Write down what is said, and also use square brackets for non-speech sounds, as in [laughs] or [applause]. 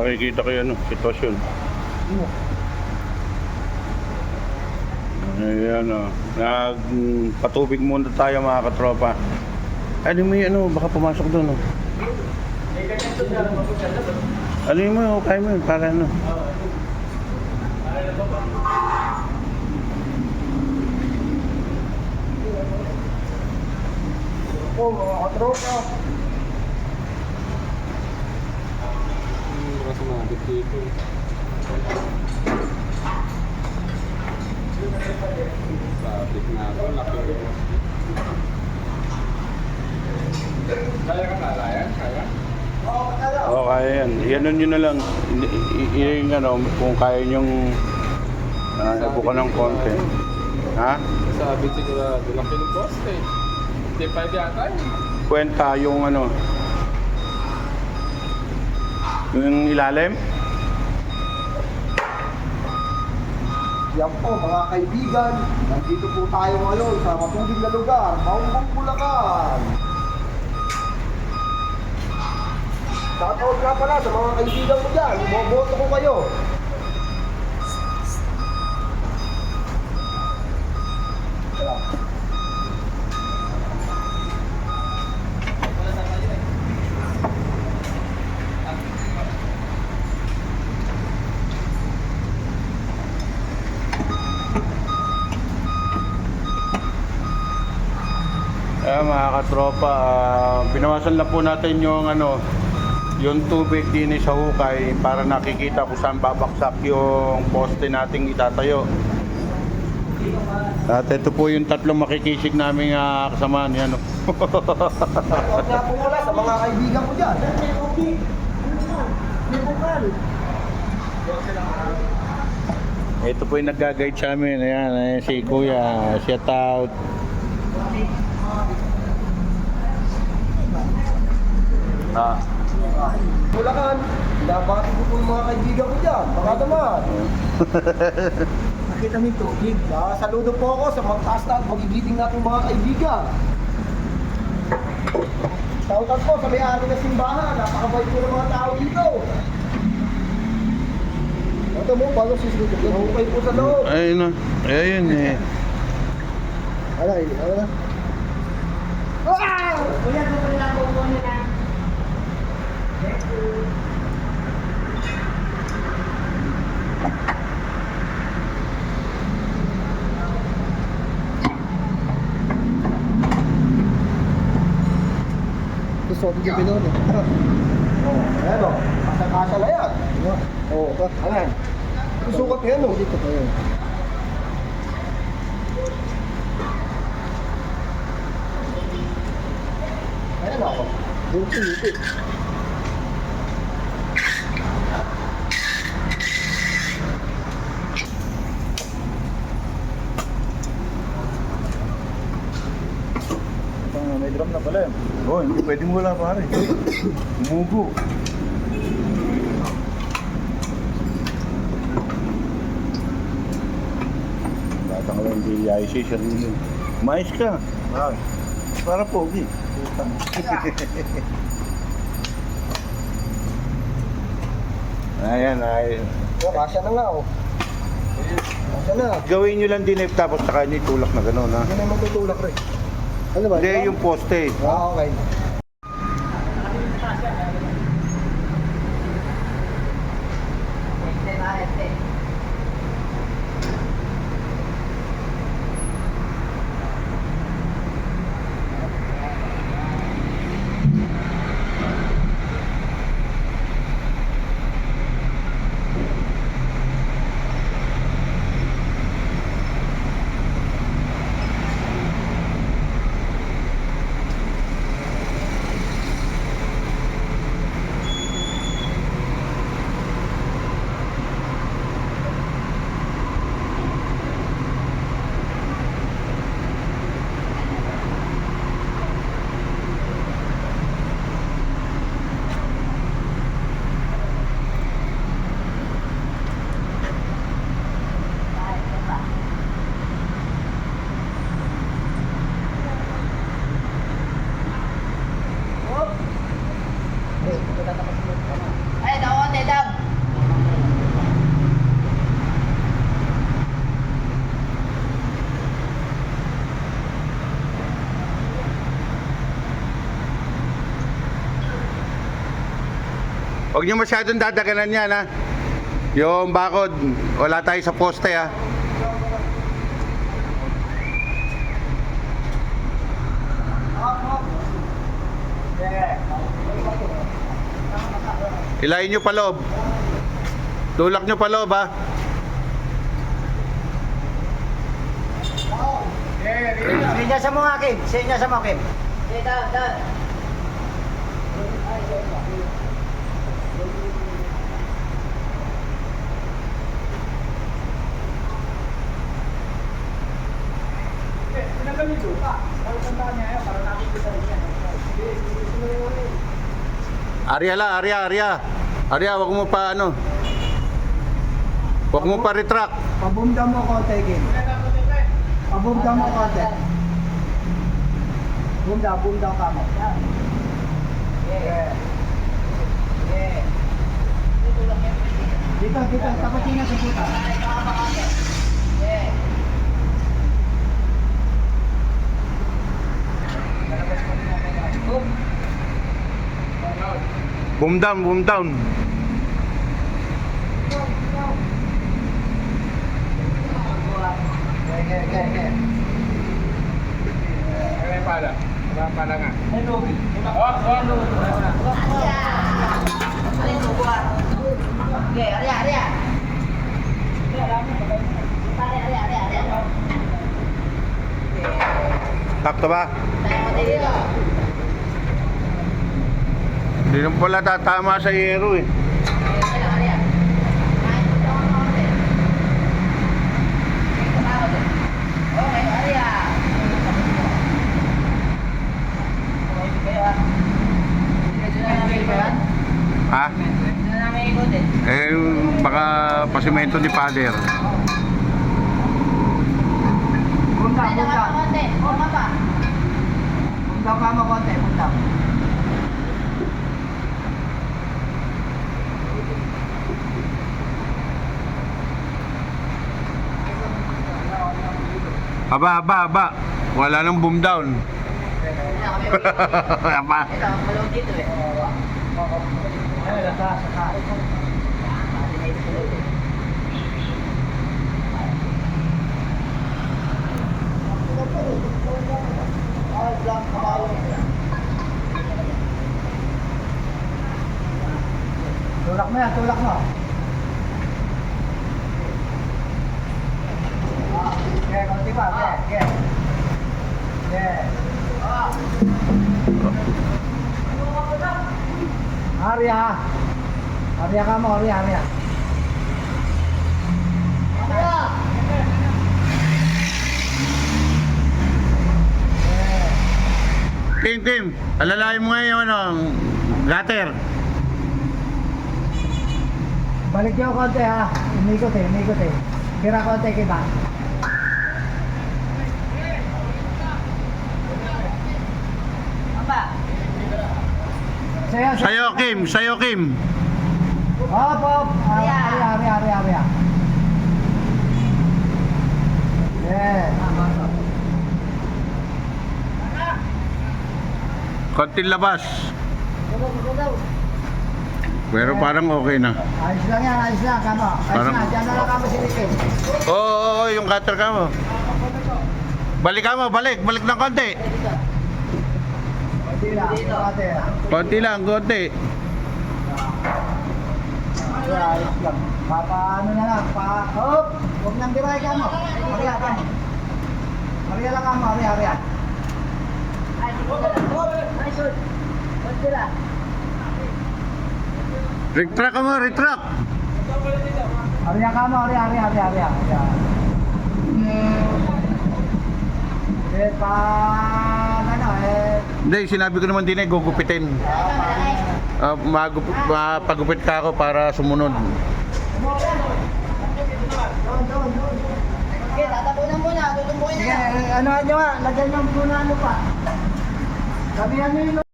pakikita ko yung ano, sitwasyon. Ayan o. Nagpatubig muna tayo mga katropa. Ano mo ano, baka pumasok doon o. Ano yun mo, okay mo yun, para ano. Oh, mga katropa. Sumabit dito. Sabit na ako, laki ko. Kaya ka na, Ryan? Kaya? O, kaya yan. Yan nyo na lang. Yung ano, kung kaya nyong uh, ibuka ng konti. Ha? Sabit sigurado, laki ng post eh. Hindi pa yata eh. Kwenta yung ano, yung ilalim. Yan po mga kaibigan, nandito po tayo ngayon sa matubig na lugar, Maumbong Bulacan. Shoutout nga pala sa mga kaibigan mo dyan, boboto ko kayo. Eh mga katropa, ah, binawasan lang po natin yung ano, yung tubig din sa hukay para nakikita kung saan babaksak yung poste nating itatayo. At ito po yung tatlong makikisig namin uh, kasama niya. No? Shoutout nga po pala sa mga kaibigan ko dyan. May bukal. ito po yung nag-guide sa amin. Ayan, ayan si Kuya. Shout out. Ah, Bulacan, binabati ko po yung mga kaibigan ko dyan. Baka naman. [laughs] Nakita mo yung tubig. Ah, saludo po ako sa mga taas na magigiting natin mga kaibigan. Shoutout po sa may-ari ng simbahan. Napakabait po ng mga tao dito. Ito mo, paano susunod? Hukay po sa loob. ayun na. Ayun eh. Ano na? Ah! Kuya, lang po muna bigyan pinon eh. Oh, ayan o. Kasya-kasya na yan. Oo, oh, ayan. Susukat yan o. Dito pa yun. Ayan ako. Dito dito. May drum na pala yun. Oo, hindi pwede mo wala pare. Umugo. Bata ka lang hindi IC rin. Mais ka. Ah, para pogi. [laughs] Ayan, ay. Oh, kasya na nga o. Kasya na. Gawin nyo lang din eh, tapos saka nyo itulak na gano'n ha. Hindi na matutulak rin. Ano ba? Hindi, yung poste. Ah, okay. Huwag nyo masyadong dadaganan yan ha. Yung bakod, wala tayo sa poste ha. Ilayin nyo pa loob. Tulak nyo pa loob ha. Sinya sa mga Kim. Sinya sa mga Down, down. Arya la, Arya, Arya. Arya, wag mo pa ano. Wag mo pa retract. Pabumda mo konti, Kim. Pabumda mo konti. Bumda, bumda ka mo. Yeah. Yeah. Dito, dito, tapatin na sa puta. Boom down, boom down. Yeah, yeah, yeah, yeah. Ano yung pala? Ano yung pala nga? Hello. Alin mo, buwan. Okay, Arya, Arya. Arya, Arya, Arya, Arya. Takto ba? Hindi naman pala tatama sa yero eh. Ha? Ikutin. Eh, baka pasimento ni Father. Bumda, Ay, bumda. naka konti. O, mapa. Bumda ka mo konti, bumda. Aba, aba, aba. Wala nang boom down. Aba. Ito, malong dito eh. Tulak mo yan, tulak mo. Ah, Okay, konti pa, okay, okay. Okay. Arya. Arya ka mo, Arya, Arya. Tim, Tim. Alalayan mo ngayon ang gutter. Balik niyo konti ha. Umikot eh, umikot eh. Kira konti kita. Sayo, Sayo, Kim. Sayo, Kim. Hop, hop. Arya, Arya, Arya, Arya, Arya. Yeah. Konting labas. Pero parang okay na. Ayos lang yan, ayos lang, kamo. Ayos Parang- na, dyan na lang kamo silipin. Oo, oo, oo, yung gutter ka mo. Balik ka mo, balik. Balik ng konti. Lang, konti. Lang, konti. Ayos lang. Papa, ano na lang, pa, hop. Huwag nang diray kamo. Arya, kamo. Arya lang kamo, Arya, Arya. Ay, dito na lang. Ay, shoot. Konti lang. Retract ka mo, retract. Arya kamo, Arya, Arya, Arya, Arya. Arya. Eh, pa, Hindi, sinabi ko naman din eh, gugupitin. Uh, magup- mapagupit ka ako para sumunod. Okay, tatapunan muna. Tutumbukin Sige, na lang. ano nyo nga, lagyan nyo muna ano pa. Sabihan nyo yung